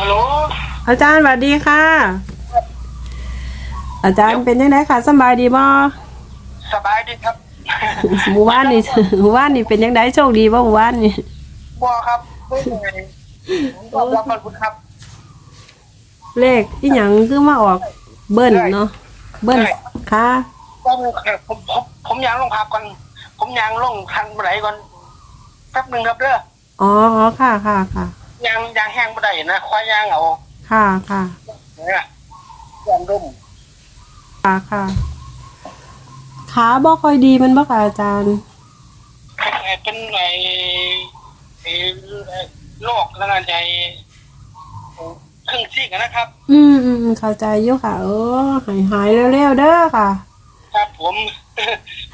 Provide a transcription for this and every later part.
ฮัลโหลอาจารย์สวัสดีค่ะ อาจารย์เป็นยังไงค่ะสำบายดีบ่สบายดีครับหมู่บ้านนี่หมู่บ้านนี่เป็นยังไงโชคดีบ่หมู่บ้านนี่บัวครับไม่เหนื่อยผมขอบรับขอบคุณครับ เลขอีหยังคือมาออกเบิ้ลเนาะเบิ้ลใช่ค่ะต้องผมผมผมยางลงพักก่อน ผมยางลงทางบันไดก่อนแป๊บหนึ่งครับเด้ออ๋ออ๋อค่ะค่ะค่ะ ยางยางแห้งบันไดนะควายยางเอาค่ะค่ะเนี่ยยางร่มค่ะค่ะขาบ่ค่อยดีมันบ่ค่ะอาจารย์ไอ้เป็นไอ้ไอ้โรคแล้วกันไอ้ครึ่งซีกอะนะครับอืมอืมอืมเข้าใจอยู่ค่ะเออหายหายเร็วๆเด้อค่ะ ครับผม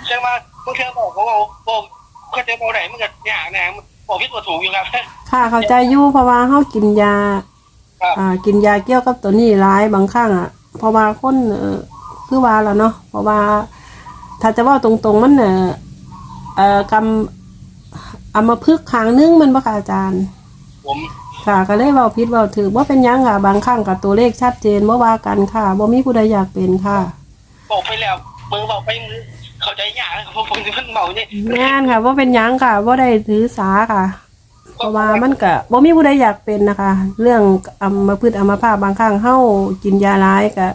เชื่อมาเมื่อเช้าบอกเขาบอกบอกเขาจะบอกไหนมันก็ยากนะมันบอกพิษตัวถูกอยู่ครับ ค่ะเข้าใจอยู่เพราะว่าเฮากินยา ครับอ่า กินยาเกี่ยวกับตัวนี้ร้ายบางครั้งอะ เพราะว่าคนเอ่อคือว่าแล้วเนาะเพราะว่า ถ้าจะเว่าตรงๆมันเอ่อเอ่อกำเอามาพึกข์ข้างนึงมันบ่ค่ะอาจารย์ ผมค่ะก็เลยเว้าผิดเว้าถือว่าเป็นหยังค่ะ บางครั้งกับตัวเลขชัดเจนบ่ว่ากันค่ะบ่มีผู้ใดอยากเป็นค่ะ บอกไปแล้วมึงบอกไปมึงเข้าใจยากนะครับเพราะผมจะเพิ่งเมาเนี่ยแม่นค่ะว่าเป็นหยังค่ะว่าได้ถือสาค่ะ เพราะว่ามันก็บ่มีผู้ใดอยากเป็นนะคะ เรื่องอัมพฤกษ์อัมพาตบางครั้งเฮากินยาร้ายก็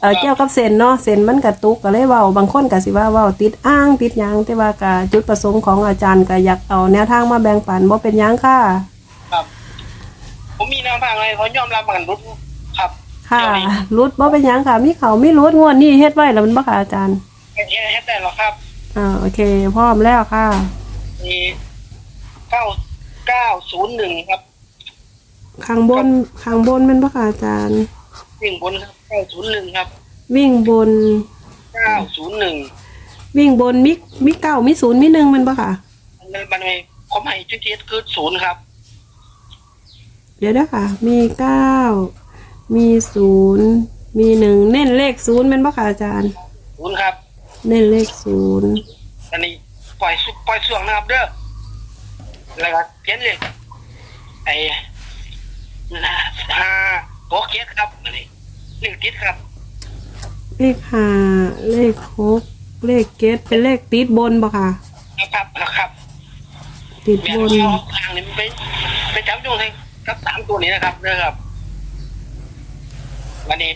เอ่อเกี่ยวกับเส้นเนาะเส้นมันกระตุกก็เลยเว้าบางคนก็สิว่าเว้าติดอ้างติดหยังแต่ว่าก็จุดประสงค์ของอาจารย์ก็อยากเอาแนวทางมาแบ่งปันบ่เป็นหยังค่ะ ครับ ผมมีแนวทางอะไรเขายอมรับมันรุดครับค่ะเดี๋ยวนี้รุดบ่เป็นหยังค่ะ มีเขามีรุดงวดนี้เฮ็ดไว้แล้วมันบ่ค่ะอาจารย์เฮ็ดเฮ็ดได้หรอครับอ่าโอเค พร้อมแล้วค่ะมีเก้า เก้าศูนย์หนึ่งครับข้างบนข้างบนแมันบ่ค่ะอาจารย์ วิ่งบนครับเก้าศูนย์หนึ่งครับวิ่งบน เก้าศูนย์หนึ่งวิ่งบนมิมิเก้ามิศูนย์มิหนึ่งแมันบ่ค่ะมันมันไม่ผมให้จุดเทียคือศูนย์ครับ เดี๋ยวนะค่ะมีเก้ามีศูนย์มีหนึ่งเน้นเลขศูนย์แมันบ่ค่ะอาจารย์ ศูนย์ครับ เน้นเลขศูนย์อันนี้ปล่อยสุปล่อยส่วงนะครับเด้อ แล้วก็เขียนเลยไอ้นะห้าโกเกียครับอันนี้หนึ่งติดครับ เลขห้าเลขหกเลขเกตเป็นเลขติดบนบ่ค่ะ นะครับนะครับติดแม่บนเอาทางนี้ไปไปจับยุ่งให้กับสามตัวนี้นะครับเด้อครับวันนี้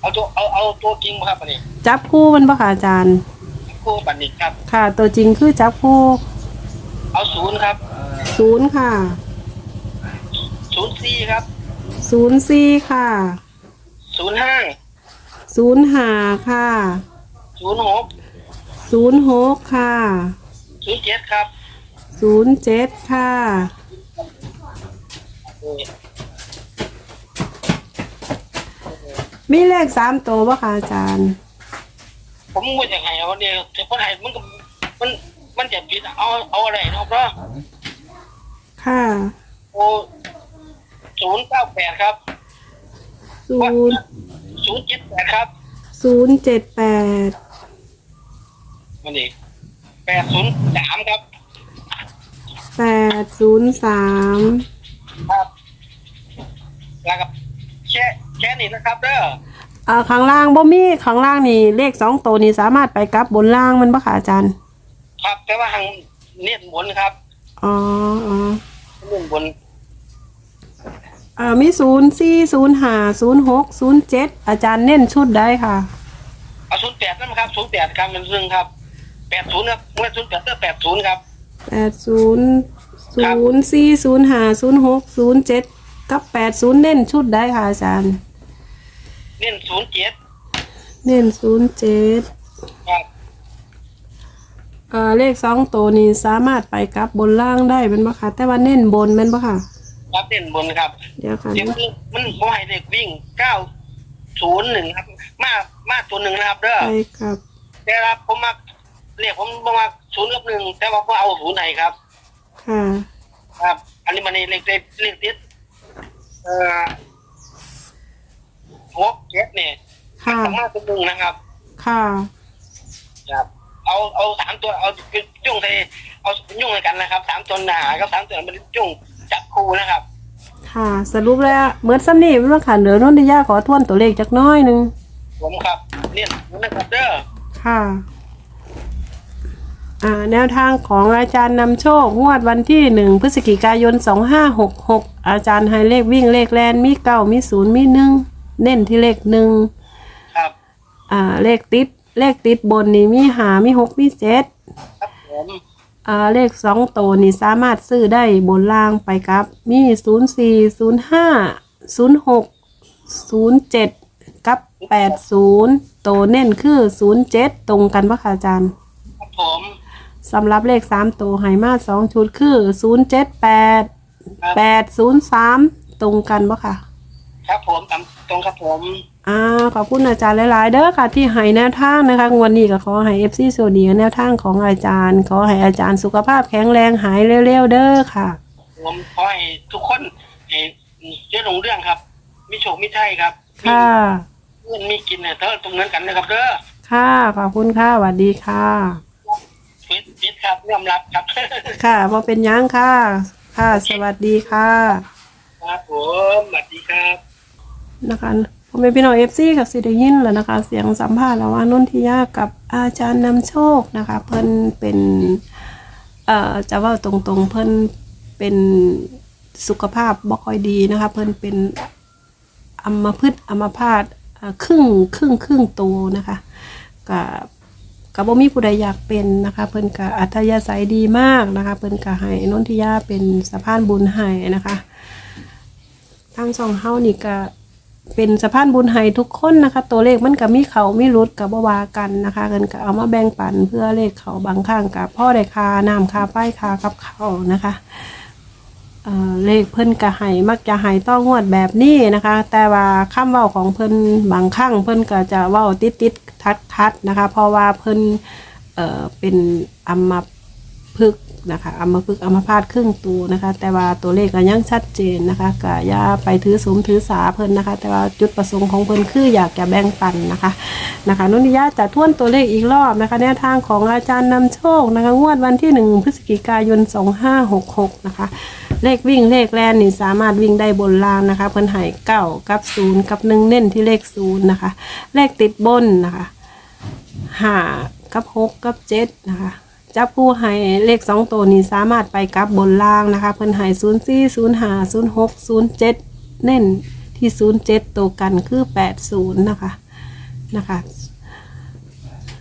เอาตัวเอาเอาตัวจริงมาครับวันนี้จับคู่แมันบ่ค่ะอาจารย์ คู่บันนี้ครับ ค่ะ ตัวจริงคือจับคู่เอาศูนย์ครับ ศูนย์ค่ะ ศูนย์สี่ครับศูนย์สี่ค่ะ ศูนย์ห้าศูนย์ห้าค่ะ ศูนย์หกศูนย์หกค่ะ ศูนย์เจ็ดครับศูนย์เจ็ดค่ะ มีเลขสามตัวบ่ค่ะอาจารย์ ผมว่าอย่างไงวันนี้แต่คนไทยมันก็มันมันจะผิดเอาเอาอะไรเนาะเพราะ ค่ะโอ้ศูนย์เก้าแปดครับศูนย์ศูนย์เจ็ดแปดครับศูนย์เจ็ดแปดวันนี้แปดศูนย์สามครับแปดศูนย์สามครับแล้วก็แค่แค่นี้นะครับ เด้ออ่าข้างล่างบ่มีข้างล่างนี่เลขสองตัวนี่สามารถไปกลับบนล่างมันบ่ค่ะอาจารย์ ครับแต่ว่าทางเนียนบนครับอ๋ออ๋อเนียน บนอ่ามีศูนย์สี่ศูนย์ห้าศูนย์หกศูนย์เจ็ดอาจารย์เน้นชุดได้ค่ะเอาศูนย์แปดนั่นครับศูนย์แปดครับเป็นเรื่องครับแปดศูนย์ครับเมื่อศูนย์แปดเด้อแปดศูนย์ครับแปดศูนย์ศูนย์สี่ศูนย์ห้าศูนย์หกศูนย์เจ็ดกับแปดศูนย์เน้นชุดได้ค่ะอาจารย์ เนียนศูนย์เจ็ดเน้นศูนย์เจ็ดครับ เอ่อเลขสองตัวนี้สามารถไปกลับบนล่างได้เป็นปะคะแต่ว่าเน้นบนแม่นปะค่ะครับเนียนบนครับเดี๋ยวค่ะเดี๋ยวมันมันผมให้เด็กวิ่งเก้าศูนย์หนึ่งครับ มากมากศูนย์หนึ่งนะครับ เด้อไปกับแต่ครับผมมาเรียกผมบอกว่าศูนย์กับหนึ่งแต่ว่าผมเอาศูนย์ไหนครับ ค่ะครับ อันนี้มันในเลขเลขเลขติดเอ่อหกเจ็ดเนี่ยค่ะสามารถเป็นหนึ่งนะครับ ค่ะ ครับ เอาเอาสามตัวเอายุ่งใส่เอายุ่งในกันนะครับสามตัวหนากับสามตัวมันยุ่งจับคู่นะครับคค่ะสรุปแล้วเหมือนซ้ำนี่เรื่องขันเดือนนนทิยาขอทวนตัวเลขจักหน้อยหนึงผมครับเนี่ยนะครับเด้อค่ะอ่าแนวทางของอาจารย์นำโชคงวดวันที่หนึ่งพฤศจิกายนสองห้าหกหกอาจารย์ให้เลขวิ่งเลขแลนมีเก้ามีศูนย์มีหนึ่งเน้นที่เลขหนึ่งครับ อ่าเลขติด เลขติดบนนี่มีหามีหกมีเจ็ดครับผมอ่าเลขสองตัวนี่สามารถซื้อได้บนล่างไปครับ มีศูนย์สี่ศูนย์ห้าศูนย์หกศูนย์เจ็ดกับแปดศูนย์ตัวเน้นคือศูนย์เจ็ดตรงกันปะคะอาจารย์ ครับผมสำหรับเลขสามตัวไหมาสองชุดคือศูนย์เจ็ดแปดครับแปดศูนย์สามตรงกันปะค่ะครับผมตามตรงครับผม อ่าขอบคุณอาจารย์หลายๆ เด้อค่ะที่ให้แนวทางนะคะวันนี้ก็ขอให้เอฟซีโซดีแนวทางของอาจารย์ ขอให้อาจารย์สุขภาพแข็งแรงหายเร็วๆเด้อค่ะ ผมขอให้ทุกคนเอ่อเรื่องของเรื่องครับ มีโชคมีชัยครับค่ะ มีเงินมีกินเนี่ยเท่าตรงนั้นกันนะครับเด้อค่ะขอบคุณค่ะสวัสดีค่ะฟิตฟิตครับยอมรับครับ ค่ะพอเป็นหยังค่ะ ค่ะ สวัสดีค่ะ ครับผมสวัสดีครับ นะคะ ผมเป็นพี่น้องเอฟซีกับสิได้ยินแล้วนะคะ เสียงสัมภาษณ์แล้วว่านุ่นทิยากับอาจารย์นำโชคนะคะ เพิ่นเป็นเอ่อจะว่าตรงๆ เพิ่นเป็นสุขภาพบ่ค่อยดีนะคะ เพิ่นเป็นอัมพฤกษ์อัมพาตครึ่งครึ่งครึ่งตัวนะคะกับกับบ่มีผู้ใดอยากเป็นนะคะ เพิ่นก็อัธยาศัยดีมากนะคะ เพิ่นก็ให้นนทิยาเป็นสะพานบุญให้นะคะทางสองเฮานี่ก็ เป็นสะพานบุญให้ทุกคนนะคะ ตัวเลขมันก็มีเขามีรุดกับบวากันนะคะเงินก็เอามาแบ่งปันเพื่อเลขเขาบางข้างกับพ่อได้คาน้ำคาป้ายคากับเขานะคะเเลขเพิ่นก็ให้มักจะให้ต้องงวดแบบนี้นะคะ แต่ว่าคำเว้าของเพิ่นบางครั้งเพิ่นก็จะเว้าติดติดทัดทัดๆนะคะ เพราะว่าเพิ่นเเป็นอัม พฤกษ์นะคะอัมพฤกษ์อัมพาตครึ่งตัวนะคะ แต่ว่าตัวเลขก็ยังชัดเจนนะคะก็อย่าไปถือสมถือสาเพิ่นนะคะ แต่ว่าจุดประสงค์ของเพิ่นคืออยากจะแบ่งปันนะคะนะคะนุนิยาจะทวนตัวเลขอีกรอบนะคะแนวทางของอาจารย์นำโชคนะคะงวดวันที่หนึ่งพฤศจิกายน 2566 นะคะ เลขวิ่งเลขแลนนี่สามารถวิ่งได้บนล่างนะคะ เพิ่นให้เก้ากับศูนย์กับหนึ่งเน้นที่เลขศูนย์นะคะ เลขติดบนนะคะห้ากับหกกับเจ็ดนะคะ จับผู้ให้เลขสองตัวนี้สามารถไปกับบนล่างนะคะ เพิ่นให้ศูนย์สี่ศูนย์ห้าศูนย์หกศูนย์เจ็ดเน้นที่ศูนย์เจ็ดตัวกันคือแปดศูนย์นะคะนะคะ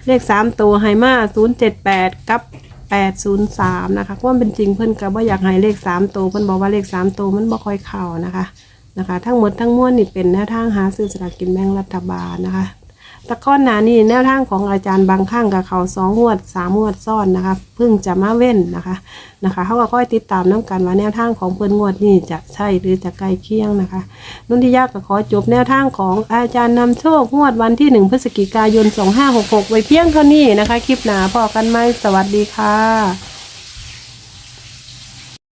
เลขสามตัวไฮมาศูนย์เจ็ดแปดกับแปดศูนย์สามนะคะควาเป็นจริงเพิ่อนก็บ่อยากให้เลขสามตัวเพิ่อนบอกว่าเลขสามตัวมันบ่ค่อยเข้านะคะนะคะ ทั้งหมดทั้งมวลนี่เป็นแนวทางหาซื้อสลากกินแบ่งรัฐบาลนะคะ ตะก้อนหนานี่แนวทางของอาจารย์บางข้างกับเขาสองงวดสามงวดซ้อนนะคะ เพิ่งจะมาเว้นนะคะนะคะเขาก็ค่อยติดตามน้กันว่าแนวทางของเพิ่นงวดนี้จะใช่หรือจะใกล้เคียงนะคะนุ่นที่ยากก็ขอจบแนวทางของอาจารย์นำโชคงวดวันที่หนึ่งพฤศจิกายน2566ไว้เพียงเท่านี้นะคะ คลิปหนาพอกันไหมสวัสดีค่ะ